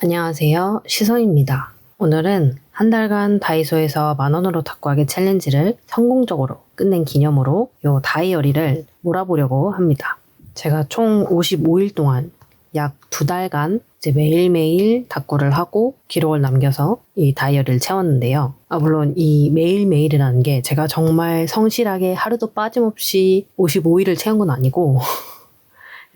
안녕하세요. 시선입니다. 오늘은 한 달간 다이소에서 만원으로 닭구하기 챌린지를 성공적으로 끝낸 기념으로 요 다이어리를 몰아보려고 합니다. 제가 총 55일 동안 약 두 달간 이제 매일매일 닭구를 하고 기록을 남겨서 이 다이어리를 채웠는데요. 아, 물론 이 매일매일이라는 게 제가 정말 성실하게 하루도 빠짐없이 55일을 채운 건 아니고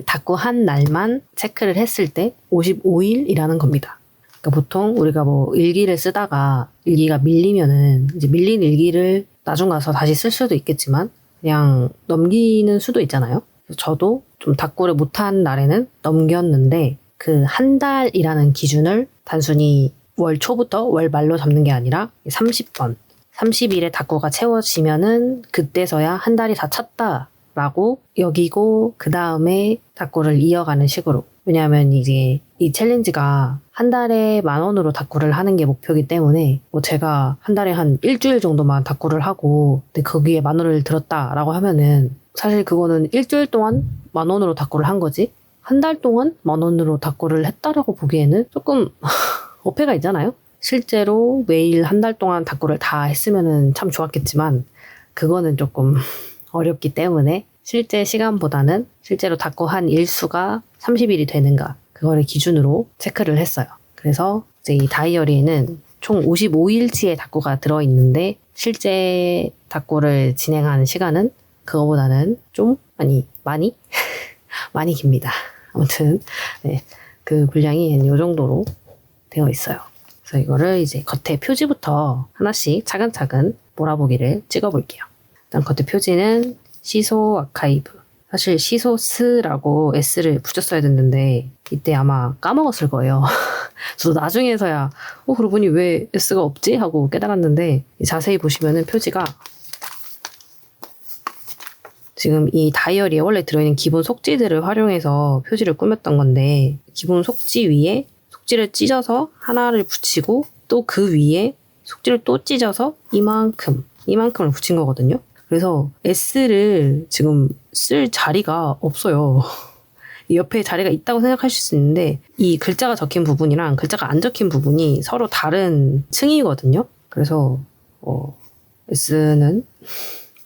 닭구 한 날만 체크를 했을 때 55일이라는 겁니다. 그러니까 보통 우리가 뭐 일기를 쓰다가 일기가 밀리면은 이제 밀린 일기를 나중 가서 다시 쓸 수도 있겠지만 그냥 넘기는 수도 있잖아요. 저도 좀 닭구를 못한 날에는 넘겼는데 그 한 달이라는 기준을 단순히 월 초부터 월 말로 잡는 게 아니라 30번, 30일에 닭구가 채워지면은 그때서야 한 달이 다 찼다 라고 여기고 그 다음에 닭구를 이어가는 식으로 왜냐하면 이제 이 챌린지가 한 달에 만 원으로 닭구를 하는 게 목표이기 때문에 뭐 제가 한 달에 한 일주일 정도만 닭구를 하고 근데 거기에 만 원을 들었다라고 하면은 사실 그거는 일주일 동안 만 원으로 닭구를 한 거지 한 달 동안 만 원으로 닭구를 했다라고 보기에는 조금 어폐가 있잖아요. 실제로 매일 한 달 동안 닭구를 다 했으면은 참 좋았겠지만 그거는 조금 어렵기 때문에 실제 시간보다는 실제로 닫고 한 일수가 30일이 되는가 그거를 기준으로 체크를 했어요. 그래서 이제 이 다이어리에는 총 55일치의 닭구가 들어있는데 실제 닭구를 진행한 시간은 그거보다는 좀 아니 많이 많이 깁니다. 아무튼 네, 그 분량이 이 정도로 되어 있어요. 그래서 이거를 이제 겉에 표지부터 하나씩 차근차근 몰아보기를 찍어볼게요. 일단 겉에 표지는 시소 아카이브. 사실 시소스라고 S를 붙였어야 됐는데 이때 아마 까먹었을 거예요. 저도 나중에서야 어 그러고 보니 왜 S가 없지 하고 깨달았는데 자세히 보시면은 표지가 지금 이 다이어리에 원래 들어있는 기본 속지들을 활용해서 표지를 꾸몄던 건데 기본 속지 위에 속지를 찢어서 하나를 붙이고 또 그 위에 속지를 또 찢어서 이만큼 이만큼을 붙인 거거든요. 그래서 S를 지금 쓸 자리가 없어요. 옆에 자리가 있다고 생각하실 수 있는데 이 글자가 적힌 부분이랑 글자가 안 적힌 부분이 서로 다른 층이거든요. 그래서 어, S는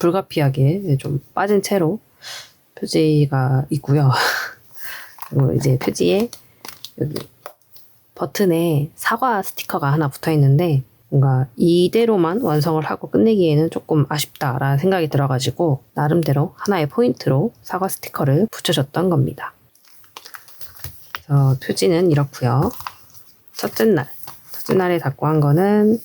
불가피하게 좀 빠진 채로 표지가 있고요. 그리고 이제 표지에 여기 버튼에 사과 스티커가 하나 붙어 있는데 뭔가 이대로만 완성을 하고 끝내기에는 조금 아쉽다라는 생각이 들어가지고 나름대로 하나의 포인트로 사과 스티커를 붙여줬던 겁니다. 그래서 표지는 이렇고요. 첫째 날, 첫째 날에 닫고 한 거는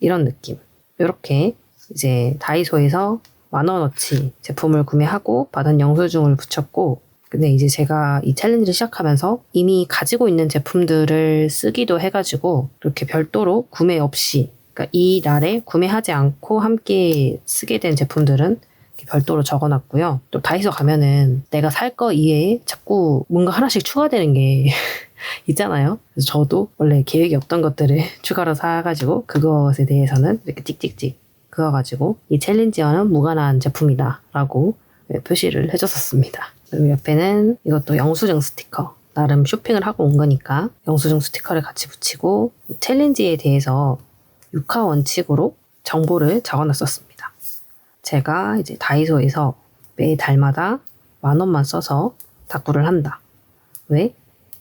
이런 느낌. 이렇게 이제 다이소에서 만 원어치 제품을 구매하고 받은 영수증을 붙였고 근데 이제 제가 이 챌린지를 시작하면서 이미 가지고 있는 제품들을 쓰기도 해가지고 이렇게 별도로 구매 없이 그러니까 이 날에 구매하지 않고 함께 쓰게 된 제품들은 별도로 적어놨고요. 또 다이소 가면은 내가 살 거 이외에 자꾸 뭔가 하나씩 추가되는 게 있잖아요. 그래서 저도 원래 계획이 없던 것들을 추가로 사가지고 그것에 대해서는 이렇게 찍찍찍 그어가지고 이 챌린지와는 무관한 제품이다 라고 표시를 해줬었습니다. 그리고 옆에는 이것도 영수증 스티커. 나름 쇼핑을 하고 온 거니까 영수증 스티커를 같이 붙이고 챌린지에 대해서 육하 원칙으로 정보를 적어놨었습니다. 제가 이제 다이소에서 매 달마다 만 원만 써서 닭구를 한다. 왜?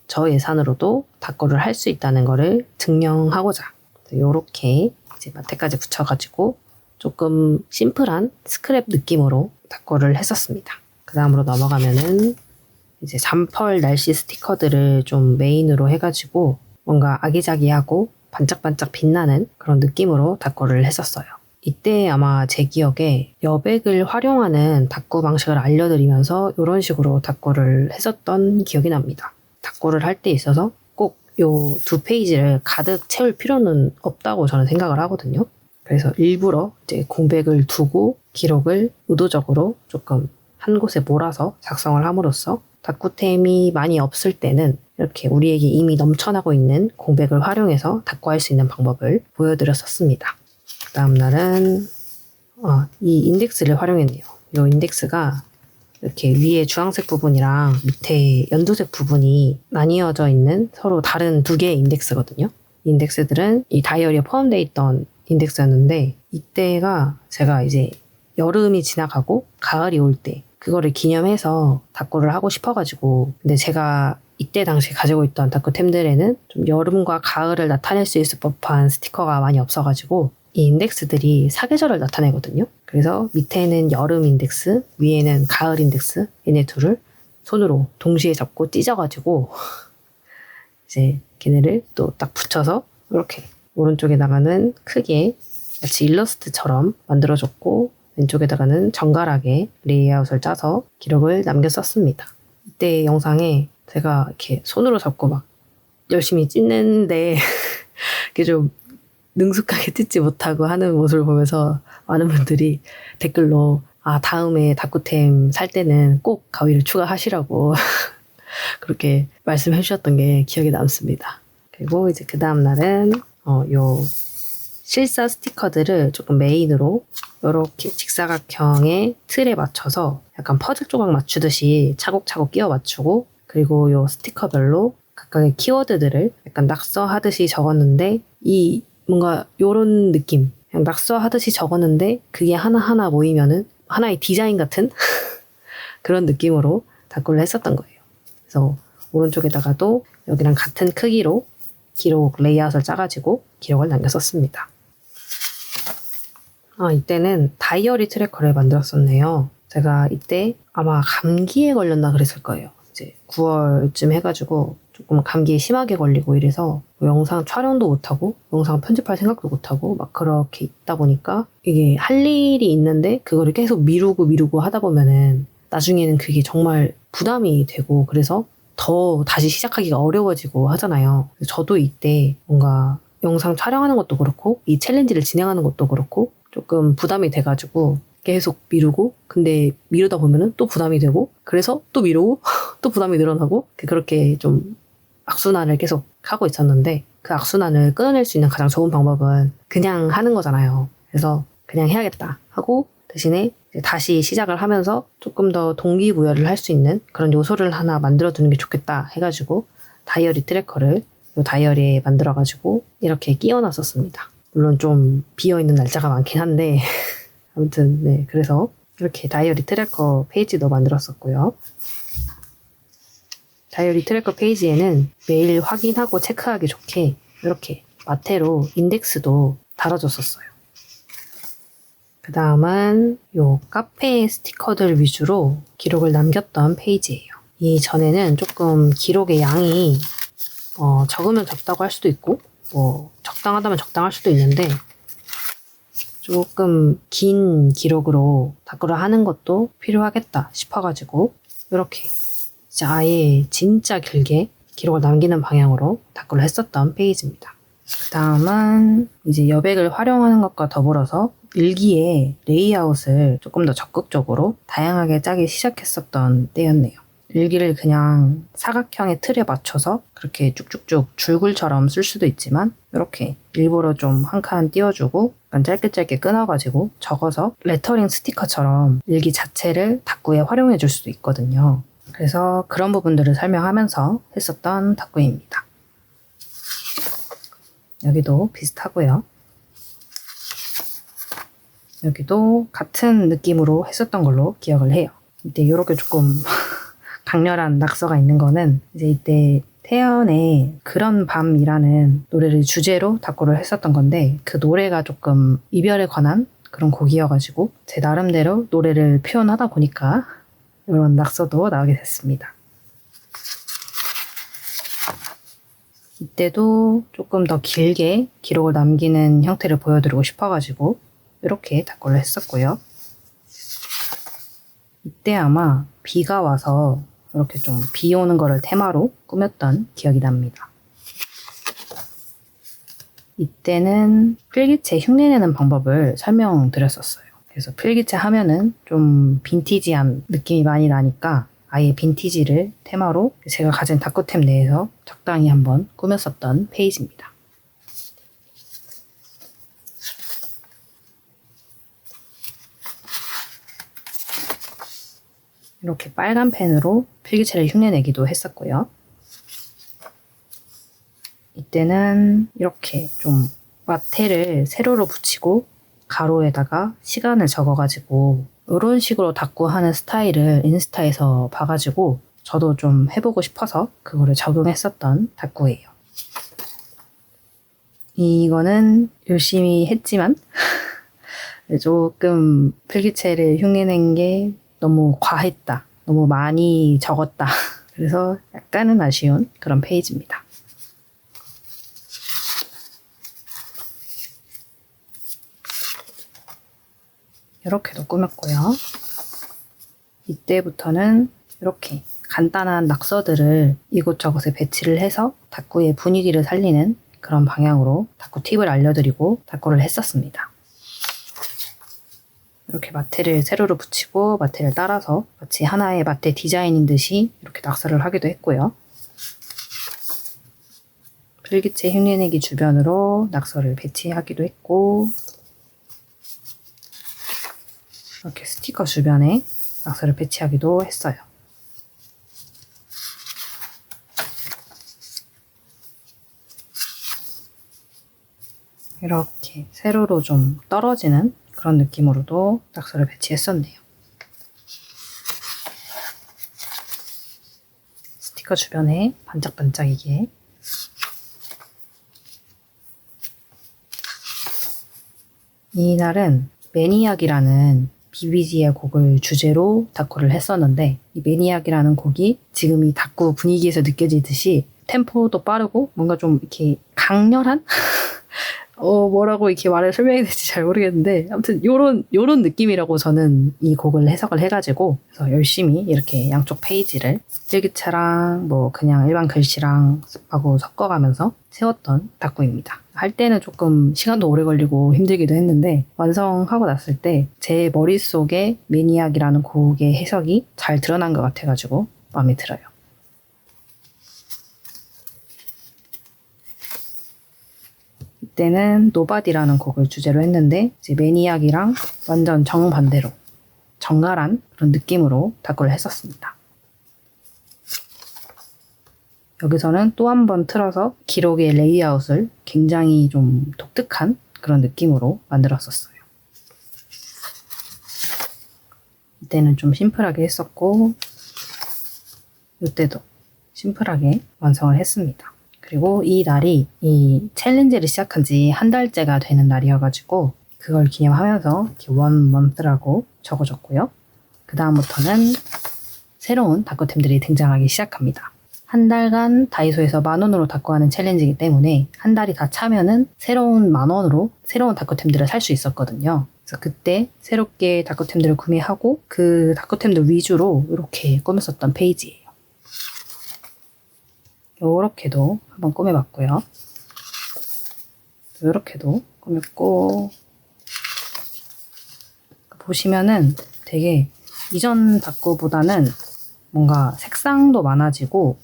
저 예산으로도 닭구를 할 수 있다는 거를 증명하고자 이렇게 이제 마테까지 붙여가지고 조금 심플한 스크랩 느낌으로 닭구를 했었습니다. 그 다음으로 넘어가면은 이제 잠펄 날씨 스티커들을 좀 메인으로 해가지고 뭔가 아기자기하고 반짝반짝 빛나는 그런 느낌으로 닭구를 했었어요. 이때 아마 제 기억에 여백을 활용하는 닭구 방식을 알려드리면서 이런 식으로 닭구를 했었던 기억이 납니다. 닭구를 할 때 있어서 꼭요두 페이지를 가득 채울 필요는 없다고 저는 생각을 하거든요. 그래서 일부러 이제 공백을 두고 기록을 의도적으로 조금 한 곳에 몰아서 작성을 함으로써 닭구템이 많이 없을 때는 이렇게 우리에게 이미 넘쳐나고 있는 공백을 활용해서 닭구할 수 있는 방법을 보여드렸었습니다. 그 다음 날은 어, 이 인덱스를 활용했네요. 이 인덱스가 이렇게 위에 주황색 부분이랑 밑에 연두색 부분이 나뉘어져 있는 서로 다른 두 개의 인덱스거든요. 이 인덱스들은 이 다이어리에 포함되어 있던 인덱스였는데 이때가 제가 이제 여름이 지나가고 가을이 올 때 그거를 기념해서 다꾸를 하고 싶어가지고 근데 제가 이때 당시 가지고 있던 다꾸템들에는 좀 여름과 가을을 나타낼 수 있을 법한 스티커가 많이 없어가지고 이 인덱스들이 사계절을 나타내거든요. 그래서 밑에는 여름 인덱스, 위에는 가을 인덱스, 얘네 둘을 손으로 동시에 잡고 찢어가지고 이제 걔네를 또 딱 붙여서 이렇게 오른쪽에다가는 크게 마치 일러스트처럼 만들어줬고 왼쪽에다가는 정갈하게 레이아웃을 짜서 기록을 남겼었습니다. 이때 영상에 제가 이렇게 손으로 잡고 막 열심히 찢는데 이게 좀 능숙하게 뜯지 못하고 하는 모습을 보면서 많은 분들이 댓글로 아 다음에 다꾸템 살 때는 꼭 가위를 추가하시라고 그렇게 말씀해 주셨던 게 기억에 남습니다. 그리고 이제 그 다음 날은 어, 요 실사 스티커들을 조금 메인으로 이렇게 직사각형의 틀에 맞춰서 약간 퍼즐 조각 맞추듯이 차곡차곡 끼워 맞추고 그리고 요 스티커별로 각각의 키워드들을 약간 낙서하듯이 적었는데 이 뭔가 요런 느낌 그냥 낙서하듯이 적었는데 그게 하나하나 모이면은 하나의 디자인 같은 그런 느낌으로 다꾸를 했었던 거예요. 그래서 오른쪽에다가도 여기랑 같은 크기로 기록 레이아웃을 짜가지고 기록을 남겼었습니다. 아, 이때는 다이어리 트래커를 만들었었네요. 제가 이때 아마 감기에 걸렸나 그랬을 거예요. 이제 9월쯤 해가지고 조금 감기에 심하게 걸리고 이래서 뭐 영상 촬영도 못하고 영상 편집할 생각도 못하고 막 그렇게 있다 보니까 이게 할 일이 있는데 그거를 계속 미루고 미루고 하다 보면은 나중에는 그게 정말 부담이 되고 그래서 더 다시 시작하기가 어려워지고 하잖아요. 저도 이때 뭔가 영상 촬영하는 것도 그렇고 이 챌린지를 진행하는 것도 그렇고 조금 부담이 돼가지고 계속 미루고 근데 미루다 보면은 또 부담이 되고 그래서 또 미루고 또 부담이 늘어나고 그렇게 좀 악순환을 계속 하고 있었는데 그 악순환을 끊어낼 수 있는 가장 좋은 방법은 그냥 하는 거잖아요. 그래서 그냥 해야겠다 하고 대신에 다시 시작을 하면서 조금 더 동기부여를 할 수 있는 그런 요소를 하나 만들어 두는 게 좋겠다 해가지고 다이어리 트래커를 요 다이어리에 만들어가지고 이렇게 끼워놨었습니다. 물론 좀 비어있는 날짜가 많긴 한데 아무튼 네 그래서 이렇게 다이어리 트래커 페이지도 만들었었고요. 다이어리 트래커 페이지에는 매일 확인하고 체크하기 좋게 이렇게 마테로 인덱스도 달아줬었어요. 그 다음은 요 카페 스티커들 위주로 기록을 남겼던 페이지예요. 이 전에는 조금 기록의 양이 어, 적으면 적다고 할 수도 있고 뭐 적당하다면 적당할 수도 있는데 조금 긴 기록으로 다꾸를 하는 것도 필요하겠다 싶어가지고 이렇게 이제 아예 진짜 길게 기록을 남기는 방향으로 다꾸를 했었던 페이지입니다. 그 다음은 이제 여백을 활용하는 것과 더불어서 일기에 레이아웃을 조금 더 적극적으로 다양하게 짜기 시작했었던 때였네요. 일기를 그냥 사각형의 틀에 맞춰서 그렇게 쭉쭉쭉 줄글처럼 쓸 수도 있지만 이렇게 일부러 좀 한 칸 띄워주고 짧게 짧게 끊어가지고 적어서 레터링 스티커처럼 일기 자체를 다꾸에 활용해 줄 수도 있거든요. 그래서 그런 부분들을 설명하면서 했었던 다꾸입니다. 여기도 비슷하고요. 여기도 같은 느낌으로 했었던 걸로 기억을 해요. 이때 이렇게 조금 강렬한 낙서가 있는 거는 이제 이때 태연의 그런 밤이라는 노래를 주제로 다꾸를 했었던 건데 그 노래가 조금 이별에 관한 그런 곡이어가지고 제 나름대로 노래를 표현하다 보니까 이런 낙서도 나오게 됐습니다. 이때도 조금 더 길게 기록을 남기는 형태를 보여드리고 싶어가지고 이렇게 다꾸를 했었고요. 이때 아마 비가 와서 이렇게 좀 비 오는 거를 테마로 꾸몄던 기억이 납니다. 이때는 필기체 흉내내는 방법을 설명드렸었어요. 그래서 필기체 하면은 좀 빈티지한 느낌이 많이 나니까 아예 빈티지를 테마로 제가 가진 다꾸템 내에서 적당히 한번 꾸몄었던 페이지입니다. 이렇게 빨간 펜으로 필기체를 흉내내기도 했었고요. 이때는 이렇게 좀 마테를 세로로 붙이고 가로에다가 시간을 적어가지고 이런 식으로 닦고하는 스타일을 인스타에서 봐가지고 저도 좀 해보고 싶어서 그거를 적용했었던 닦고예요. 이거는 열심히 했지만 조금 필기체를 흉내낸 게 너무 과했다. 너무 많이 적었다. 그래서 약간은 아쉬운 그런 페이지입니다. 이렇게도 꾸몄고요. 이때부터는 이렇게 간단한 낙서들을 이곳저곳에 배치를 해서 다꾸의 분위기를 살리는 그런 방향으로 다꾸 팁을 알려드리고 다꾸를 했었습니다. 이렇게 마테를 세로로 붙이고 마테를 따라서 마치 하나의 마테 디자인인 듯이 이렇게 낙서를 하기도 했고요. 필기체 흉내내기 주변으로 낙서를 배치하기도 했고 이렇게 스티커 주변에 낙서를 배치하기도 했어요. 이렇게 세로로 좀 떨어지는 그런 느낌으로도 낙서를 배치했었네요. 스티커 주변에 반짝반짝이게 이날은 매니악이라는 비비지의 곡을 주제로 다꾸를 했었는데 이 매니악이라는 곡이 지금 이 다꾸 분위기에서 느껴지듯이 템포도 빠르고 뭔가 좀 이렇게 강렬한 어 뭐라고 이렇게 말을 설명해야 될지 잘 모르겠는데 아무튼 요런 요런 느낌이라고 저는 이 곡을 해석을 해가지고 그래서 열심히 이렇게 양쪽 페이지를 필기체랑 뭐 그냥 일반 글씨랑 하고 섞어가면서 세웠던 다꾸입니다. 할 때는 조금 시간도 오래 걸리고 힘들기도 했는데 완성하고 났을 때 제 머릿속에 매니악이라는 곡의 해석이 잘 드러난 것 같아가지고 마음에 들어요. 이때는 노바디라는 곡을 주제로 했는데 이제 매니악이랑 완전 정반대로 정갈한 그런 느낌으로 다꾸를 했었습니다. 여기서는 또 한 번 틀어서 기록의 레이아웃을 굉장히 좀 독특한 그런 느낌으로 만들었었어요. 이때는 좀 심플하게 했었고 이때도 심플하게 완성을 했습니다. 그리고 이 날이 이 챌린지를 시작한 지 한 달째가 되는 날이어가지고 그걸 기념하면서 원 먼스라고 적어줬고요. 그 다음부터는 새로운 다크템들이 등장하기 시작합니다. 한 달간 다이소에서 만 원으로 다꾸하는 챌린지이기 때문에 한 달이 다 차면은 새로운 만 원으로 새로운 다크템들을 살 수 있었거든요. 그래서 그때 새롭게 다크템들을 구매하고 그 다크템들 위주로 이렇게 꾸몄었던 페이지예요. 이렇게도 한번 꾸며봤고요. 이렇게도 꾸몄고 보시면은 되게 이전 다꾸보다는 뭔가 색상도 많아지고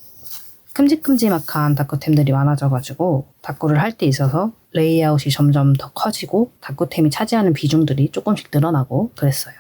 큼직큼직한 다꾸템들이 많아져가지고 다꾸를 할 때 있어서 레이아웃이 점점 더 커지고 다꾸템이 차지하는 비중들이 조금씩 늘어나고 그랬어요.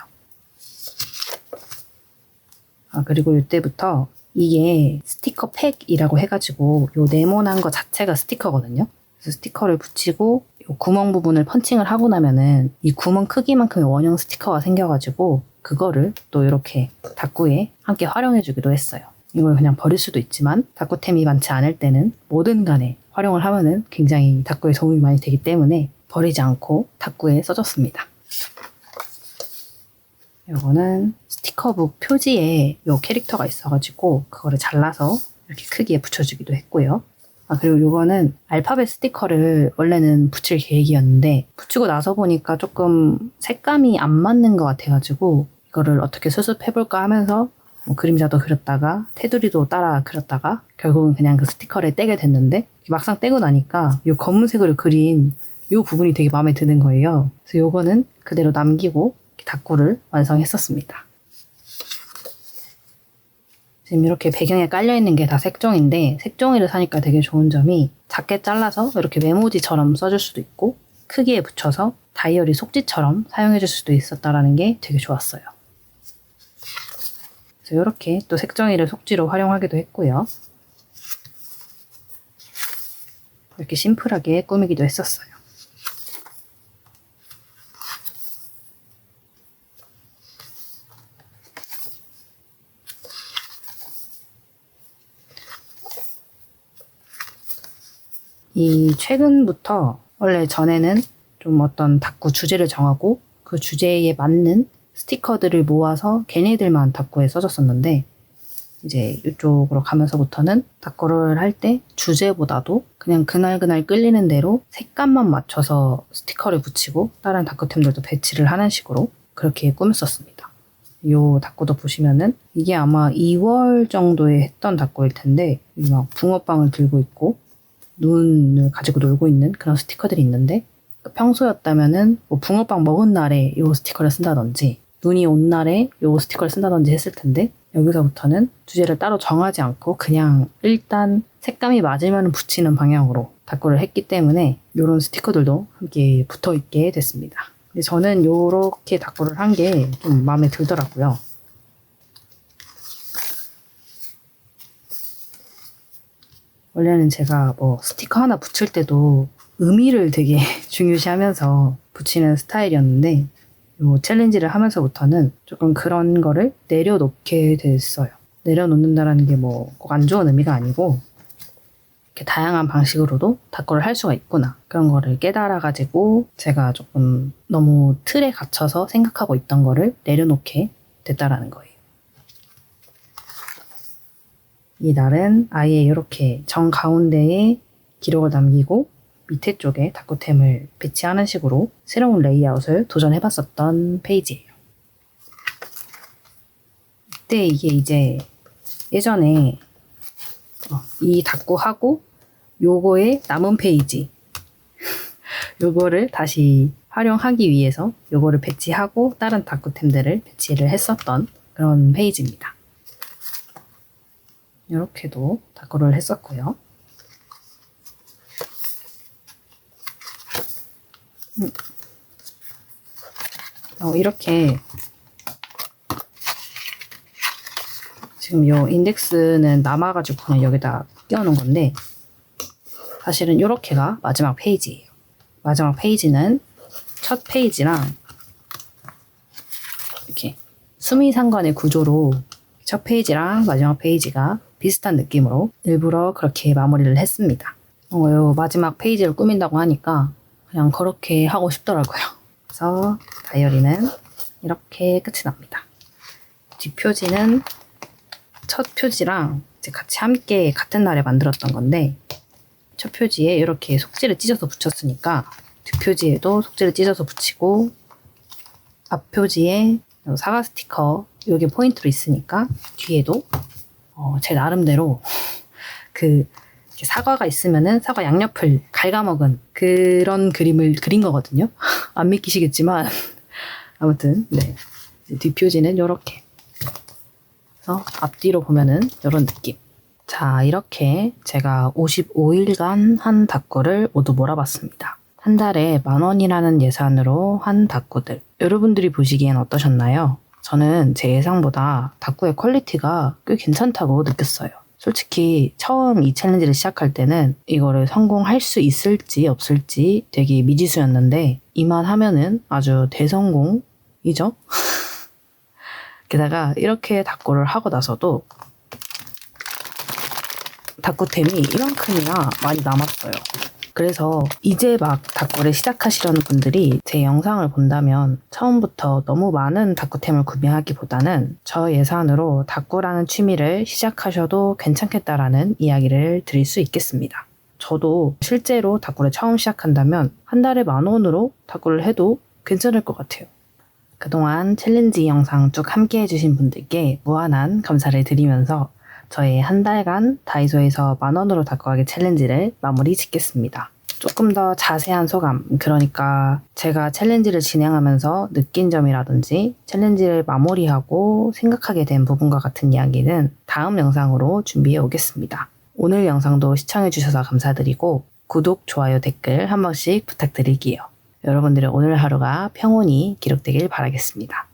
아, 그리고 이때부터 이게 스티커 팩이라고 해가지고 요 네모난 거 자체가 스티커거든요. 그래서 스티커를 붙이고 요 구멍 부분을 펀칭을 하고 나면은 이 구멍 크기만큼의 원형 스티커가 생겨가지고 그거를 또 이렇게 다꾸에 함께 활용해주기도 했어요. 이걸 그냥 버릴 수도 있지만 다꾸템이 많지 않을 때는 뭐든 간에 활용을 하면은 굉장히 다꾸에 도움이 많이 되기 때문에 버리지 않고 다꾸에 써줬습니다. 이거는 스티커북 표지에 요 캐릭터가 있어가지고 그거를 잘라서 이렇게 크기에 붙여주기도 했고요. 아, 그리고 이거는 알파벳 스티커를 원래는 붙일 계획이었는데 붙이고 나서 보니까 조금 색감이 안 맞는 것 같아가지고 이거를 어떻게 수습해볼까 하면서 뭐 그림자도 그렸다가 테두리도 따라 그렸다가 결국은 그냥 그 스티커를 떼게 됐는데 막상 떼고 나니까 이 검은색으로 그린 이 부분이 되게 마음에 드는 거예요. 그래서 이거는 그대로 남기고 다꾸를 완성했었습니다. 지금 이렇게 배경에 깔려있는 게 다 색종인데 색종이를 사니까 되게 좋은 점이 작게 잘라서 이렇게 메모지처럼 써줄 수도 있고 크기에 붙여서 다이어리 속지처럼 사용해줄 수도 있었다라는 게 되게 좋았어요. 그래서 이렇게 또 색종이를 속지로 활용하기도 했고요. 이렇게 심플하게 꾸미기도 했었어요. 이 최근부터 원래 전에는 좀 어떤 다꾸 주제를 정하고 그 주제에 맞는 스티커들을 모아서 걔네들만 다꾸에 써줬었는데 이제 이쪽으로 가면서부터는 다꾸를 할 때 주제보다도 그냥 그날그날 끌리는 대로 색감만 맞춰서 스티커를 붙이고 다른 다꾸템들도 배치를 하는 식으로 그렇게 꾸몄었습니다. 요 다꾸도 보시면은 이게 아마 2월 정도에 했던 다꾸일 텐데 막 붕어빵을 들고 있고 눈을 가지고 놀고 있는 그런 스티커들이 있는데 평소였다면은 뭐 붕어빵 먹은 날에 요 스티커를 쓴다든지 눈이 온 날에 요 스티커를 쓴다든지 했을 텐데 여기서부터는 주제를 따로 정하지 않고 그냥 일단 색감이 맞으면 붙이는 방향으로 다꾸를 했기 때문에 이런 스티커들도 함께 붙어 있게 됐습니다. 저는 이렇게 다꾸를 한 게 좀 마음에 들더라고요. 원래는 제가 뭐 스티커 하나 붙일 때도 의미를 되게 중요시하면서 붙이는 스타일이었는데 요 챌린지를 하면서부터는 조금 그런 거를 내려놓게 됐어요. 내려놓는다라는 게 뭐 꼭 안 좋은 의미가 아니고 이렇게 다양한 방식으로도 다꾸를 할 수가 있구나 그런 거를 깨달아가지고 제가 조금 너무 틀에 갇혀서 생각하고 있던 거를 내려놓게 됐다라는 거예요. 이 날은 아예 이렇게 정 가운데에 기록을 남기고 밑에 쪽에 다꾸템을 배치하는 식으로 새로운 레이아웃을 도전해 봤었던 페이지예요. 이때 이게 이제 예전에 어, 이 다꾸하고 요거의 남은 페이지 요거를 다시 활용하기 위해서 요거를 배치하고 다른 다꾸템들을 배치를 했었던 그런 페이지입니다. 이렇게도 다꾸를 했었고요. 음. 어, 이렇게 지금 요 인덱스는 남아가지고 그냥 여기다 띄워놓은 건데 사실은 이렇게가 마지막 페이지예요. 마지막 페이지는 첫 페이지랑 이렇게 수미상관의 구조로 첫 페이지랑 마지막 페이지가 비슷한 느낌으로 일부러 그렇게 마무리를 했습니다. 어, 요 마지막 페이지를 꾸민다고 하니까 그냥 그렇게 하고 싶더라고요. 그래서 다이어리는 이렇게 끝이 납니다. 뒷표지는 첫 표지랑 이제 같이 함께 같은 날에 만들었던 건데 첫 표지에 이렇게 속지를 찢어서 붙였으니까 뒷표지에도 속지를 찢어서 붙이고 앞 표지에 사과 스티커 이게 포인트로 있으니까 뒤에도 어, 제 나름대로 그 사과가 있으면은 사과 양옆을 갉아먹은 그런 그림을 그린 거거든요. 안 믿기시겠지만 아무튼 네 뒷표지는 이렇게 그래서 앞뒤로 보면은 이런 느낌. 자 이렇게 제가 55일간 한 다꾸를 모두 몰아봤습니다. 한 달에 만 원이라는 예산으로 한 다꾸들 여러분들이 보시기엔 어떠셨나요? 저는 제 예상보다 다꾸의 퀄리티가 꽤 괜찮다고 느꼈어요. 솔직히 처음 이 챌린지를 시작할 때는 이거를 성공할 수 있을지 없을지 되게 미지수였는데 이만 하면은 아주 대성공이죠. 게다가 이렇게 다꾸를 하고 나서도 다꾸템이 이만큼이나 많이 남았어요. 그래서 이제 막 다꾸를 시작하시려는 분들이 제 영상을 본다면 처음부터 너무 많은 다꾸템을 구매하기보다는 저 예산으로 다꾸라는 취미를 시작하셔도 괜찮겠다라는 이야기를 드릴 수 있겠습니다. 저도 실제로 다꾸를 처음 시작한다면 한 달에 만 원으로 다꾸를 해도 괜찮을 것 같아요. 그동안 챌린지 영상 쭉 함께 해주신 분들께 무한한 감사를 드리면서 저의 한 달간 다이소에서 만 원으로 다꾸하기 챌린지를 마무리 짓겠습니다. 조금 더 자세한 소감, 그러니까 제가 챌린지를 진행하면서 느낀 점이라든지 챌린지를 마무리하고 생각하게 된 부분과 같은 이야기는 다음 영상으로 준비해 오겠습니다. 오늘 영상도 시청해 주셔서 감사드리고 구독, 좋아요, 댓글 한 번씩 부탁드릴게요. 여러분들의 오늘 하루가 평온히 기록되길 바라겠습니다.